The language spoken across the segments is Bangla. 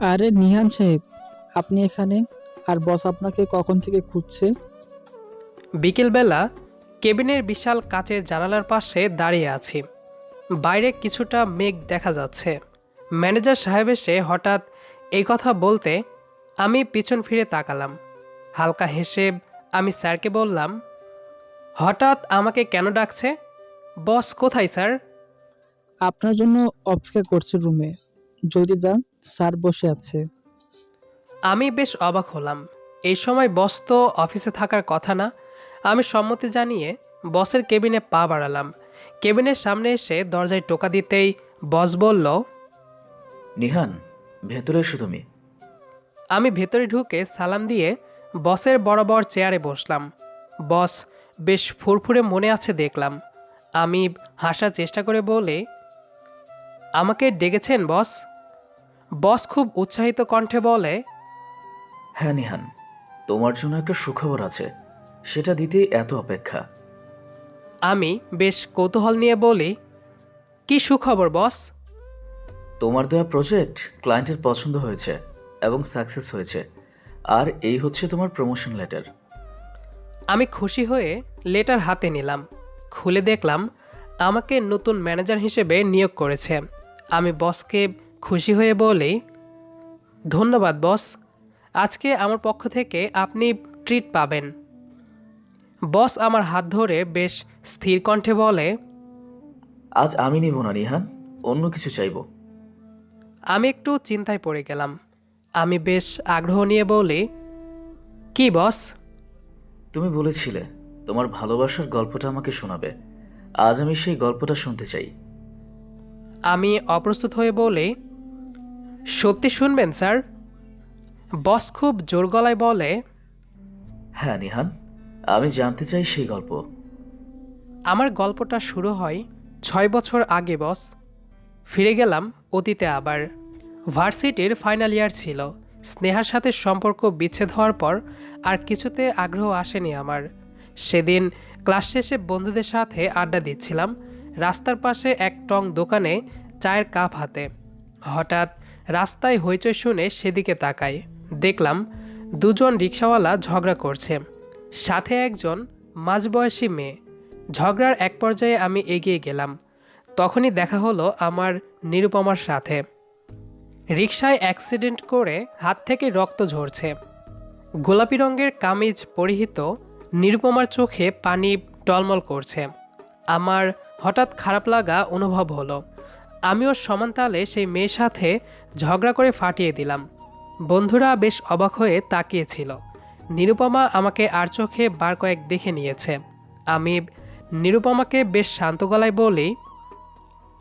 আরে নিহান সাহেব আপনি এখানে? আর বস আপনাকে কখন থেকে খুঁজছে? বিকেলবেলা কেবিনের বিশাল কাচের জানালার পাশে দাঁড়িয়ে আছি। বাইরে কিছুটা মেঘ দেখা যাচ্ছে। ম্যানেজার সাহেব এসে হঠাৎ এই কথা বলতে আমি পিছন ফিরে তাকালাম। হালকা হেসে আমি স্যারকে বললাম হঠাৎ আমাকে কেন ডাকছে? বস কোথায় স্যার? আপনার জন্য অপেক্ষা করছে রুমে। যদি যান স্যার বসে আছে। আমি বেশ অবাক হলাম। এই সময় বস তো অফিসে থাকার কথা না। আমি সম্মতি জানিয়ে বসের কেবিনে পা বাড়ালাম। কেবিনের সামনে এসে দরজায় টোকা দিতেই বস বলল নিহান ভেতরে এসো তুমি। আমি ভেতরে ঢুকে সালাম দিয়ে বসের বরাবর চেয়ারে বসলাম। বস বেশ ফুরফুরে মনে আছে দেখলাম। আমি হাসার চেষ্টা করে বলে আমাকে ডেকেছেন বস? বস খুব উৎসাহিত কণ্ঠে বলে হ্যাঁ নিহান তোমার জন্য একটা সুখবর আছে। সেটা দিতেই এত অপেক্ষা। আমি বেশ কৌতূহল নিয়ে বলি কি সুখবর বস? তোমার দেওয়া প্রজেক্ট ক্লায়েন্টের পছন্দ হয়েছে এবং সাকসেস হয়েছে। আর এই হচ্ছে তোমার প্রমোশন লেটার আমি খুশি হয়ে লেটার হাতে নিলাম। খুলে দেখলাম আমাকে নতুন ম্যানেজার হিসেবে নিয়োগ করেছে। আমি বসকে খুশি হয়ে বলি ধন্যবাদ বস। আজকে আমার পক্ষ থেকে আপনি ট্রিট পাবেন। বস আমার হাত ধরে বেশ স্থির কণ্ঠে বলে আজ আমি নিব না নিহান অন্য কিছু চাইব। আমি একটু চিন্তায় পড়ে গেলাম। আমি বেশ আগ্রহ নিয়ে বলি কি বস? তুমি বলেছিলে তোমার ভালোবাসার গল্পটা আমাকে শোনাবে। আজ আমি সেই গল্পটা শুনতে চাই। আমি অপ্রস্তুত হয়ে বলি সত্যি শুনবেন স্যার? বস খুব জোর গলায় বলে হ্যাঁ নিহান আমি জানতে চাই সেই গল্প। আমার গল্পটা শুরু হয় ছয় বছর আগে বস। ফিরে গেলাম অতীতে আবার। ভার্সিটির ফাইনাল ইয়ার ছিল। স্নেহার সাথে সম্পর্ক বিচ্ছেদ হওয়ার পর আর কিছুতে আগ্রহ আসেনি আমার। সেদিন ক্লাস শেষে বন্ধুদের সাথে আড্ডা দিচ্ছিলাম। রাস্তার পাশে এক টং দোকানে চায়ের কাপ হাতে। হঠাৎ রাস্তায় হইচই শুনে সেদিকে তাকাই দেখলাম দুজন রিক্সাওয়ালা ঝগড়া করছে। সাথে একজন মাঝবয়সী মেয়ে। ঝগড়ার এক পর্যায়ে আমি এগিয়ে গেলাম। তখনই দেখা হলো আমার নিরুপমার সাথে। রিক্সায় অ্যাক্সিডেন্ট করে হাত থেকে রক্ত ঝরছে। গোলাপি রঙের কামিজ পরিহিত নিরুপমার চোখে পানি টলমল করছে। আমার হঠাৎ খারাপ লাগা অনুভব হলো। আমিও সমানতালে সেই মেয়ের সাথে ঝগড়া করে ফাটিয়ে দিলাম। বন্ধুরা বেশ অবাক হয়ে তাকিয়েছিল। নিরুপমা আমাকে আর চোখে বার কয়েক দেখে নিয়েছে। আমি নিরুপমাকে বেশ শান্ত গলায় বলি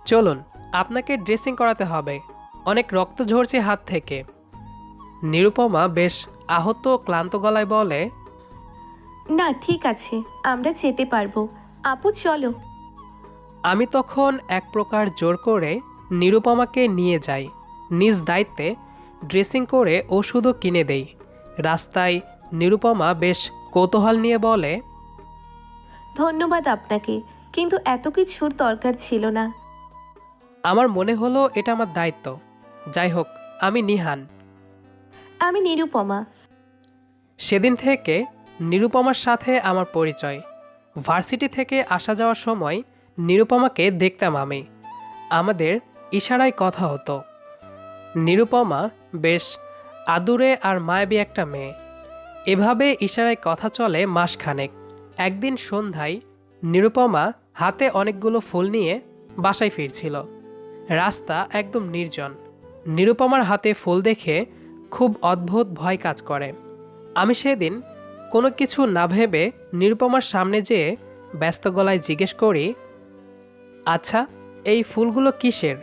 চলুন আপনাকে ড্রেসিং করাতে হবে। অনেক রক্ত ঝরছে হাত থেকে। নিরুপমা বেশ আহত ক্লান্ত গলায় বলে না ঠিক আছে আমরা যেতে পারব। আপু চলো। আমি তখন এক প্রকার জোর করে নিরুপমাকে নিয়ে যাই। নিজ দায়িত্বে ড্রেসিং করে ওষুধও কিনে দেই। রাস্তায় নিরুপমা বেশ কৌতূহল নিয়ে বলে ধন্যবাদ আপনাকে কিন্তু এত কিছুর দরকার ছিল না। আমার মনে হলো এটা আমার দায়িত্ব। যাই হোক আমি নিহান। আমি নিরুপমা। সেদিন থেকে নিরুপমার সাথে আমার পরিচয়। ভার্সিটি থেকে আসা যাওয়ার সময় নিরুপমাকে দেখতাম আমি। আমাদের ইশারায় কথা হতো। নিরুপমা, বেশ, আদুরে আর মায়াবী একটা মেয়ে। এভাবে ইশারায় কথা চলে মাসখানেক। একদিন সন্ধ্যায় নিরুপমা হাতে অনেকগুলো ফুল নিয়ে বাসায় ফিরছিল। রাস্তা একদম নির্জন। নিরুপমার হাতে ফুল দেখে খুব অদ্ভুত ভয় কাজ করে। আমি সেদিন কোনো কিছু না ভেবে নিরুপমার সামনে যেয়ে ব্যস্ত গলায় জিজ্ঞেস করি আচ্ছা এই ফুলগুলো কিসের?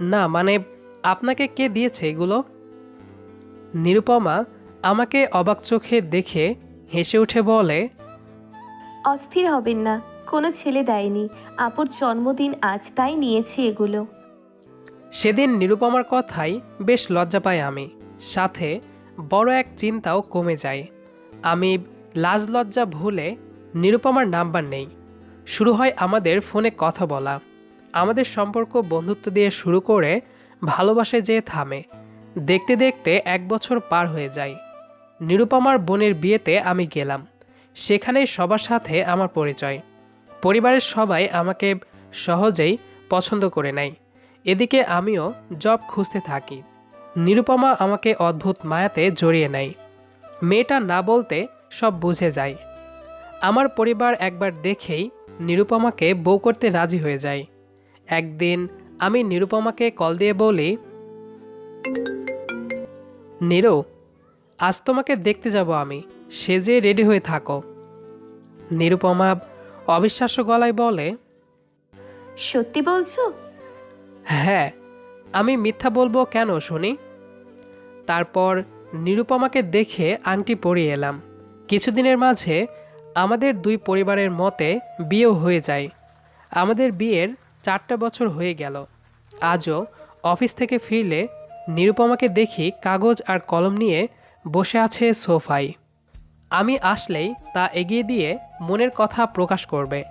না মানে আপনাকে কে দিয়েছে এগুলো? নিরুপমা আমাকে অবাক চোখে দেখে হেসে উঠে বলে অস্থির হবেন না কোনো ছেলে দেয়নি আপুর জন্মদিন আজ তাই নিয়েছি এগুলো। সেদিন নিরুপমার কথাই বেশ লজ্জা পাই আমি। সাথে বড় এক চিন্তাও কমে যায়। আমি লাজ লজ্জা ভুলে নিরুপমার নাম্বার নেই। শুরু হয় আমাদের ফোনে কথা বলা। আমাদের সম্পর্ক বন্ধুত্ব দিয়ে শুরু করে ভালোবাসায় যেয়ে থামে। দেখতে দেখতে এক বছর পার হয়ে যায়। নিরুপমার বোনের বিয়েতে আমি গেলাম। সেখানেই সবার সাথে আমার পরিচয়। পরিবারের সবাই আমাকে সহজেই পছন্দ করে নেয়। এদিকে আমিও জব খুঁজতে থাকি। নিরুপমা আমাকে অদ্ভুত মায়াতে জড়িয়ে নেয়। মেয়েটা না বলতে সব বুঝে যায়। আমার পরিবার একবার দেখেই নিরুপমাকে বউ করতে রাজি হয়ে যায়। একদিন আমি নিরুপমাকে কল দিয়ে বলি নিরু আজ তোমাকে দেখতে যাব আমি। সেজে রেডি হয়ে থাকো। নিরুপমা অবিশ্বাস্য গলায় বলে সত্যি বলছো? হ্যাঁ আমি মিথ্যা বলব কেন শুনি? তারপর নিরুপমাকে দেখে আংটি পরিয়ে এলাম। কিছুদিনের মাঝে আমাদের দুই পরিবারের মতে বিয়েও হয়ে যায়। আমাদের বিয়ের চারটা বছর হয়ে গেল। আজও অফিস থেকে ফিরলে নিরুপমাকে দেখি কাগজ আর কলম নিয়ে বসে আছে সোফায়। আমি আসলেই তা এগিয়ে দিয়ে মনের কথা প্রকাশ করবে।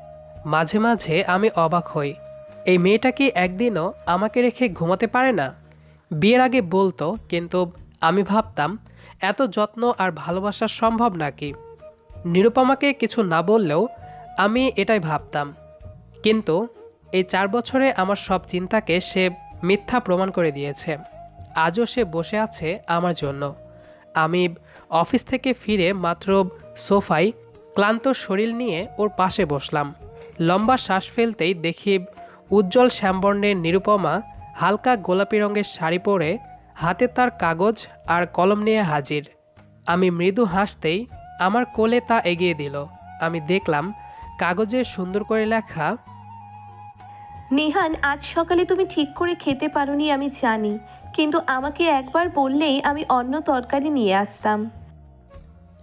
মাঝে মাঝে আমি অবাক হই। এই মেয়েটা কি একদিনও আমাকে রেখে ঘুমাতে পারে না? বিয়ের আগে বলতো, কিন্তু আমি ভাবতাম, এত যত্ন আর ভালোবাসা সম্ভব নাকি? নিরুপমাকে কিছু না বললেও আমি এটাই ভাবতাম। কিন্তু এই চার বছরে আমার সব চিন্তাকে সে মিথ্যা প্রমাণ করে দিয়েছে। আজও সে বসে আছে আমার জন্য। আমি অফিস থেকে ফিরে মাত্র সোফায় ক্লান্ত শরীর নিয়ে ওর পাশে বসলাম। লম্বা শ্বাস ফেলতেই দেখি উজ্জ্বল শ্যামবর্ণের নিরুপমা হালকা গোলাপি রঙের শাড়ি পরে হাতে তার কাগজ আর কলম নিয়ে হাজির। আমি মৃদু হাসতেই আমার কোলে তা এগিয়ে দিল। আমি দেখলাম কাগজে সুন্দর করে লেখা নিহান আজ সকালে তুমি ঠিক করে খেতে পারোনি আমি জানি। কিন্তু আমাকে একবার বললেই আমি অন্য তরকারি নিয়ে আসতাম।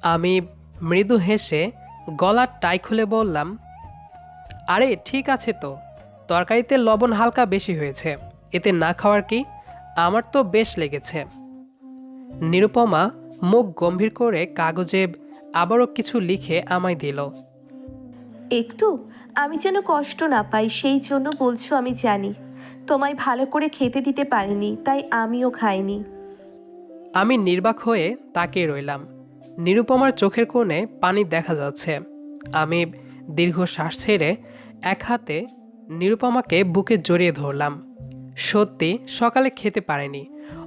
আমি মৃদু হেসে গলার টাই খুলে বললাম আরে ঠিক আছে তো। তরকারিতে লবণ হালকা বেশি হয়েছে। এতে না খাওয়ার কি? আমার তো বেশ লেগেছে। নিরুপমা মুখ গম্ভীর করে কাগজে আবারও কিছু লিখে আমায় দিল একটু? আমি যেন কষ্ট না পাই, সেই জন্য বলছো আমি জানি। তোমায় ভালো করে খেতে দিতে পারিনি, তাই আমিও খাইনি। আমি নির্বাক হয়ে তাকিয়ে রইলাম। নিরুপমার চোখের কোণে পানি দেখা যাচ্ছে। আমি দীর্ঘ শ্বাস ছেড়ে এক হাতে নিরুপমাকে বুকে জড়িয়ে ধরলাম। সত্যি, সকালে খেতে পারেনি।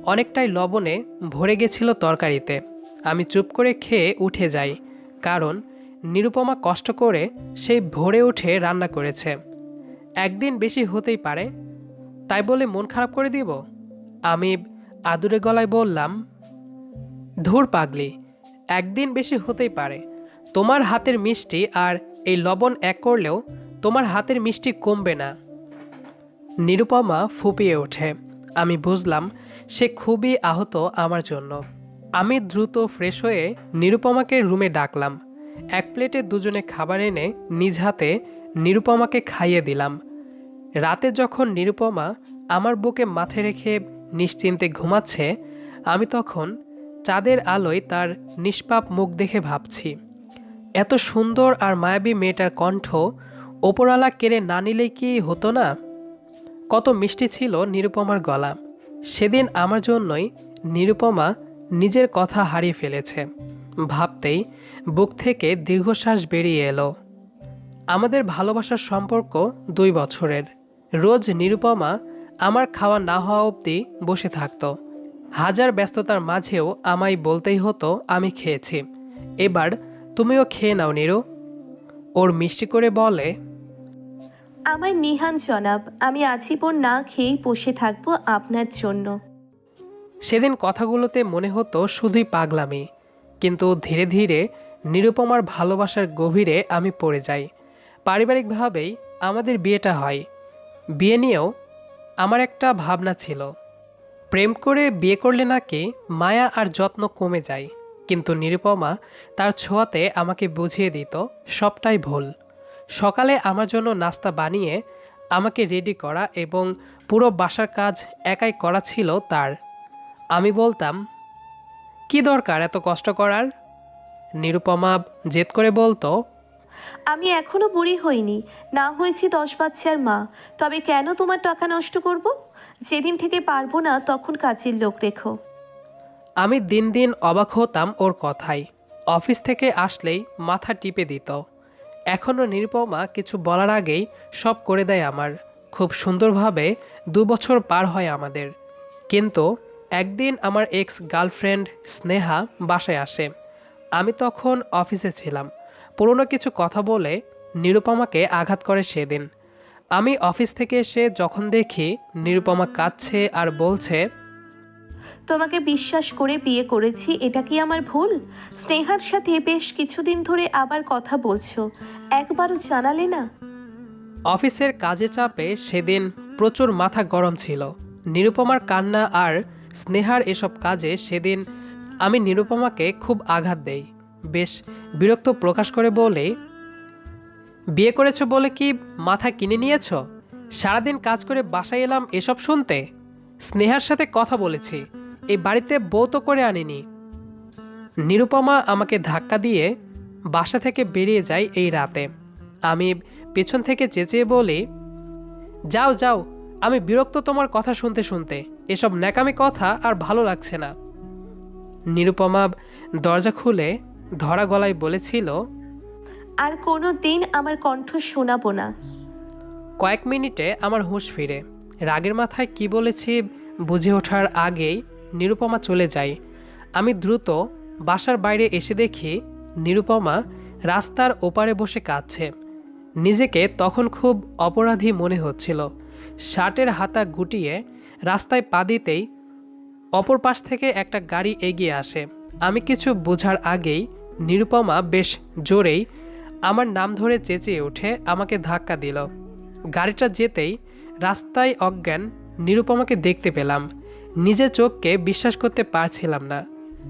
অনেকটাই লবণে ভরে গেছিল তরকারিতে। আমি চুপ করে খেয়ে উঠে যাই, কারণ নিরুপমা কষ্ট করে সেই ভোরে উঠে রান্না করেছে। একদিন বেশি হতেই পারে, তাই বলে মন খারাপ করে দিব? আমি আদুরে গলায় বললাম, ধুর পাগলি, একদিন বেশি হতেই পারে। তোমার হাতের মিষ্টি আর এই লবণ এক করলেও তোমার হাতের মিষ্টি কমবে না। নিরুপমা ফুপিয়ে ওঠে। আমি বুঝলাম, সে খুবই আহত আমার জন্য। আমি দ্রুত ফ্রেশ হয়ে নিরুপমাকে রুমে ডাকলাম। এক প্লেটে দুজনে খাবার এনে নিজ হাতে নিরুপমাকে খাইয়ে দিলাম। রাতে যখন নিরুপমা আমার বুকে মাথা রেখে নিশ্চিন্তে ঘুমাচ্ছে, আমি তখন চাঁদের আলোয় তার নিষ্পাপ মুখ দেখে ভাবছি। এত সুন্দর আর মায়াবী মেয়েটার কণ্ঠ ওপরওয়ালা কেড়ে না নিলে কি হতো না? কত মিষ্টি ছিল নিরুপমার গলা। সেদিন আমার জন্যই নিরুপমা নিজের কথা হারিয়ে ফেলেছে। ভাবতেই বুক থেকে দীর্ঘশ্বাস বেরিয়ে এলো। আমাদের ভালোবাসার সম্পর্ক দুই বছরের। রোজ নিরুপমা আমার খাওয়া না হওয়া অবধি বসে থাকতো। হাজার ব্যস্ততার মাঝেও আমায় বলতেই হতো আমি খেয়েছি। এবার তুমিও খেয়ে নাও নিরু। ওর মিষ্টি করে বলে আমার নিহান জনাব আমি আজীবন না খেয়েই বসে থাকব আপনার জন্য। সেদিন কথাগুলোতে মনে হতো শুধুই পাগলামি। কিন্তু ধীরে ধীরে নিরুপমার ভালোবাসার গভীরে আমি পড়ে যাই। পারিবারিকভাবেই আমাদের বিয়েটা হয়। বিয়ে নিয়েও আমার একটা ভাবনা ছিল। প্রেম করে বিয়ে করলে নাকি মায়া আর যত্ন কমে যায়, কিন্তু নিরুপমা তার ছোঁয়াতে আমাকে বুঝিয়ে দিত, সবটাই ভুল। সকালে আমার জন্য নাস্তা বানিয়ে আমাকে রেডি করা এবং পুরো বাসার কাজ একাই করা ছিল তার। আমি বলতাম কি দরকার এত কষ্ট করার? নিরুপমা জেদ করে বলতো আমি এখনও বুড়ি হইনি না হয়েছি দশ বাচ্চার মা। তবে কেন তোমার টাকা নষ্ট করব? যেদিন থেকে পারব না তখন কাজের লোক রেখো। আমি দিন দিন অবাক হতাম ওর কথায়। অফিস থেকে আসলেই মাথা টিপে দিত। এখনও নিরুপমা কিছু বলার আগেই সব করে দেয় আমার। খুব সুন্দরভাবে দু বছর পার হয় আমাদের। কিন্তু একদিন আমার এক্স গার্লফ্রেন্ড স্নেহা বাসায় আসে। আমি তখন অফিসে ছিলাম। পুরনো কিছু কথা বলে নিরুপমাকে আঘাত করে সেদিন। আমি অফিস থেকে এসে যখন দেখি নিরুপমা কাঁদছে আর বলছে তোমাকে বিশ্বাস করে বিয়ে করেছি এটা কি আমার ভুল? স্নেহার সাথে বেশ কিছুদিন ধরে আবার কথা বলছো একবারও জানালে না? অফিসের কাজে চাপে সেদিন প্রচুর মাথা গরম ছিল। নিরুপমার কান্না আর স্নেহার এসব কাজে সেদিন আমি নিরুপমাকে খুব আঘাত দেই। বেশ বিরক্ত প্রকাশ করে বলে, বিয়ে করেছ বলে কি মাথা কিনে নিয়েছ? সারাদিন কাজ করে বাসায় এলাম এসব শুনতে? স্নেহার সাথে কথা বলেছি, এই বাড়িতে বউ তো করে আনিনি। নিরুপমা আমাকে ধাক্কা দিয়ে বাসা থেকে বেরিয়ে যায় এই রাতে। আমি পেছন থেকে চেঁচিয়ে বলি, যাও যাও আমি বিরক্ত তোমার কথা শুনতে শুনতে এসব ন্যাকামি কথা আর ভালো লাগছে না। নিরুপমা দরজা খুলে ধরা গলায় বলেছিল আর কোনো দিন আমার কণ্ঠ শোনাবো না। কয়েক মিনিটে আমার হুঁশ ফিরে। রাগের মাথায় কি বলেছি বুঝে ওঠার আগেই নিরুপমা চলে যায়। আমি দ্রুত বাসার বাইরে এসে দেখি নিরুপমা রাস্তার ওপারে বসে কাঁদছে। নিজেকে তখন খুব অপরাধী মনে হচ্ছিল। শার্টের হাতা গুটিয়ে রাস্তায় পা দিতেই অপর পাশ থেকে একটা গাড়ি এগিয়ে আসে। আমি কিছু বোঝার আগেই নিরুপমা বেশ জোরেই আমার নাম ধরে চেঁচিয়ে উঠে আমাকে ধাক্কা দিল। গাড়িটা যেতেই রাস্তায় অজ্ঞান নিরুপমাকে দেখতে পেলাম। নিজের চোখকে বিশ্বাস করতে পারছিলাম না।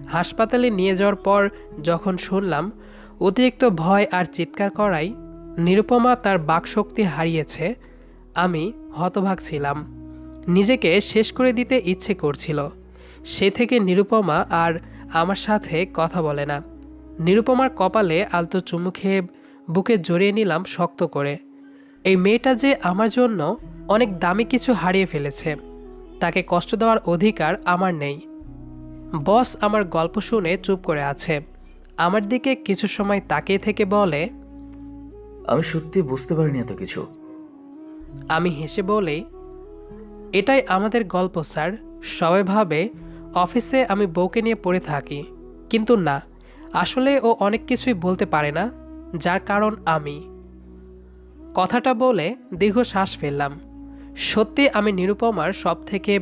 হাসপাতালে নিয়ে যাওয়ার পর যখন শুনলাম, অতিরিক্ত ভয় আর চিৎকার করাই নিরুপমা তার বাকশক্তি হারিয়েছে, আমি হতভাগ ছিলাম। নিজেকে শেষ করে দিতে ইচ্ছে করছিল। সে থেকে নিরুপমা আর আমার সাথে কথা বলে না। নিরুপমার কপালে আলতো চুমু খেয়ে বুকে জড়িয়ে নিলাম শক্ত করে। এই মেয়েটা যে আমার জন্য অনেক দামি কিছু হারিয়ে ফেলেছে, তাকে কষ্ট দেওয়ার অধিকার আমার নেই। বস আমার গল্প শুনে চুপ করে আছে। আমার দিকে কিছু সময় তাকিয়ে থেকে বলে, আমি সত্যি বুঝতে পারিনি এত কিছু। আমি হেসে বলি, এটাই আমাদের গল্প, স্যার। সবাই ভাবে, অফিসে আমি বউকে নিয়ে পড়ে থাকি। কিন্তু না, আসলে ও অনেক কিছুই বলতে পারে না, যার কারণ আমি। কথাটা বলে দীর্ঘ শ্বাস ফেললাম। সত্যি আমি নিরুপমার সব থেকে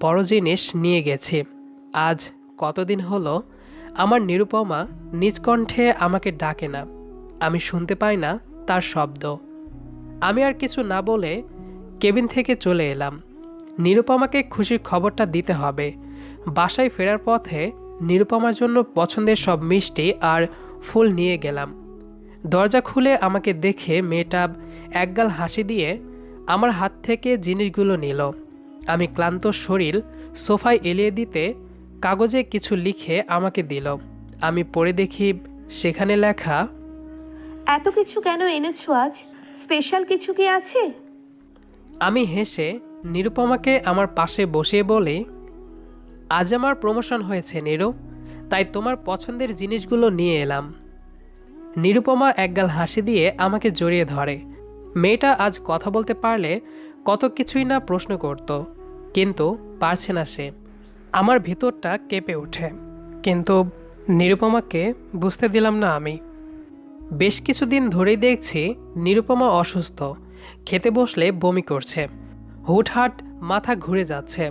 বড় জিনিস নিয়ে গেছি। আজ কতদিন হলো, আমার নিরুপমা নিজ কণ্ঠে আমাকে ডাকে না। আমি শুনতে পাই না তার শব্দ। আমি আর কিছু না বলে কেবিন থেকে চলে এলাম। নিরুপমাকে খুশির খবরটা দিতে হবে। বাসায় ফেরার পথে নিরুপমার জন্য পছন্দের সব মিষ্টি আর ফুল নিয়ে গেলাম। দরজা খুলে আমাকে দেখে মেয়েটা একগাল হাসি দিয়ে আমার হাত থেকে জিনিসগুলো নিল। আমি ক্লান্ত শরীর সোফায় এলিয়ে দিতে কাগজে কিছু লিখে আমাকে দিল। আমি পড়ে দেখি সেখানে লেখা, এত কিছু কেন এনেছো আজ? স্পেশাল কিছু কি আছে? আমি হেসে নিরুপমাকে আমার পাশে বসিয়ে বলে, আজ আমার প্রমোশন হয়েছে, নিরু। তাই তোমার পছন্দের জিনিসগুলো নিয়ে এলাম। নিরুপমা একগাল হাসি দিয়ে আমাকে জড়িয়ে ধরে। মেয়েটা আজ কথা বলতে পারলে কত কিছুই না প্রশ্ন করত, কিন্তু পারছে না সে। আমার ভিতরটা কেঁপে ওঠে। কিন্তু নিরুপমাকে বুঝতে দিলাম না আমি। বেশ কিছুদিন ধরেই দেখছি নিরুপমা অসুস্থ। খেতে বসলে বমি করছে। হুটহাট মাথা ঘুরে যাচ্ছে।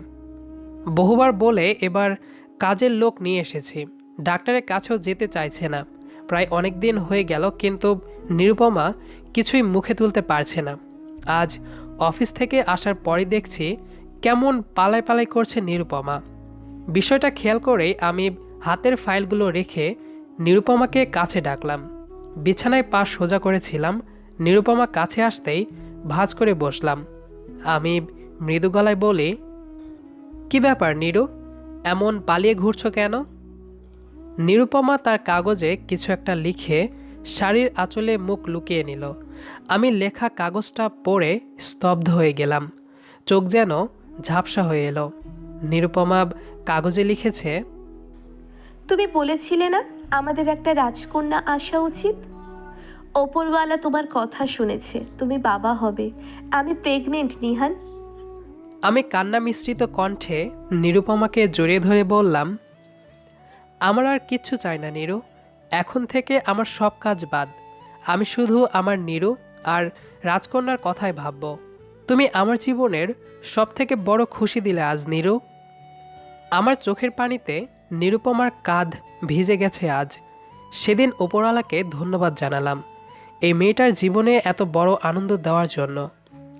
বহুবার বলে এবার কাজের লোক নিয়ে এসেছি। ডাক্তারের কাছেও যেতে চাইছে না। প্রায় অনেক দিন হয়ে গেল কিন্তু নিরুপমা কিছুই মুখে তুলতে পারছে না। আজ অফিস থেকে আসার পরে দেখছি কেমন পালাই পালাই করছে নিরুপমা। বিষয়টা খেয়াল করেই আমি হাতের ফাইলগুলো রেখে নিরুপমাকে কাছে ডাকলাম। বিছানায় পা সোজা করেছিলাম, নিরুপমা কাছে আসতেই ভাঁজ করে বসলাম। আমি মৃদু গলায় বলি, কি ব্যাপার নিরু? এমন পালিয়ে ঘুরছো কেন? নিরুপমা তার কাগজে কিছু একটা লিখে শাড়ির আঁচলে মুখ লুকিয়ে নিল। আমি লেখা কাগজটা পড়ে স্তব্ধ হয়ে গেলাম। চোখ যেন ঝাপসা হয়ে এলো। নিরুপমা কাগজে লিখেছে, তুমি বলেছিলে না আমাদের একটা রাজকন্যা আসা উচিত? ওপরওয়ালা তোমার কথা শুনেছে, তুমি বাবা হবে। আমি প্রেগনেন্ট নিহান। আমি কান্না মিশ্রিত কণ্ঠে নিরুপমাকে জড়িয়ে ধরে বললাম, আমার আর কিচ্ছু চাই না, নিরু। এখন থেকে আমার সব কাজ বাদ। আমি শুধু আমার নিরু আর রাজকন্যার কথাই ভাবব। তুমি আমার জীবনের সব থেকে বড় খুশি দিলে আজ, নিরু। আমার চোখের পানিতে নিরুপমার কাঁধ ভিজে গেছে আজ। সেদিন ওপরওয়ালাকে ধন্যবাদ জানালাম। এই মেয়েটার জীবনে এত বড় আনন্দ দেওয়ার জন্য।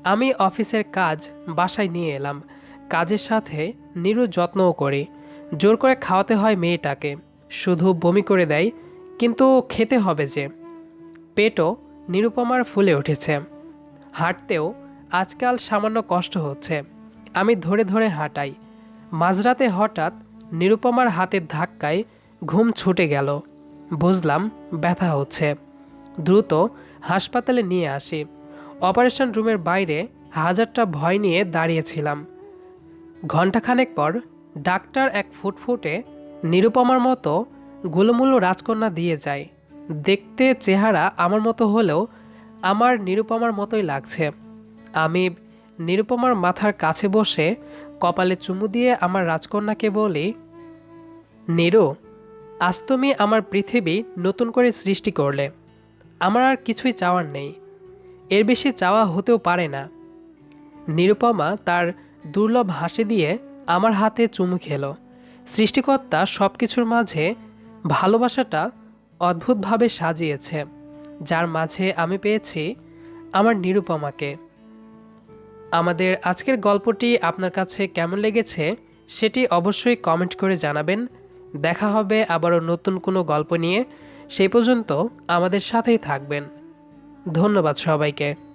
আমি অফিসের কাজ বাসায় নিয়ে এলাম। কাজের সাথে নিরু যত্নও করি। জোর করে খাওয়াতে হয় মেয়েটাকে। শুধু বমি করে দেয়, কিন্তু খেতে হবে যে। পেটও নিরুপমার ফুলে উঠেছে। হাঁটতেও আজকাল সামান্য কষ্ট হচ্ছে। আমি ধরে ধরে হাঁটাই। মাঝরাতে হঠাৎ নিরুপমার হাতের ধাক্কায় ঘুম ছুটে গেল। বুঝলাম, ব্যথা হচ্ছে। দ্রুত হাসপাতালে নিয়ে আসি। অপারেশন রুমের বাইরে হাজারটা ভয় নিয়ে দাঁড়িয়েছিলাম। ঘণ্টাখানেক পর ডাক্তার এক ফুটফুটে নিরুপমার মতো গুলুমুলু রাজকন্যা দিয়ে যায়। দেখতে চেহারা আমার মতো হলেও আমার নিরুপমার মতোই লাগছে। আমি নিরুপমার মাথার কাছে বসে কপালে চুমু দিয়ে আমার রাজকন্যাকে বলি, নিরু, আজ তুমি আমার পৃথিবী নতুন করে সৃষ্টি করলে। আমার আর কিছুই চাওয়ার নেই। এর বেশি চাওয়া হতেও পারে না। নিরুপমা তার দুর্লভ হাসি দিয়ে আমার হাতে চুমু খেলো। সৃষ্টিকর্তা সব কিছুর মাঝে ভালোবাসাটা অদ্ভুতভাবে সাজিয়েছে, যার মাঝে আমি পেয়েছি আমার নিরুপমাকে। আমাদের আজকের গল্পটি আপনার কাছে কেমন লেগেছে সেটি অবশ্যই কমেন্ট করে জানাবেন। দেখা হবে আবারও নতুন কোনো গল্প নিয়ে। সেই পর্যন্ত আমাদের সাথেই থাকবেন। ধন্যবাদ সবাইকে।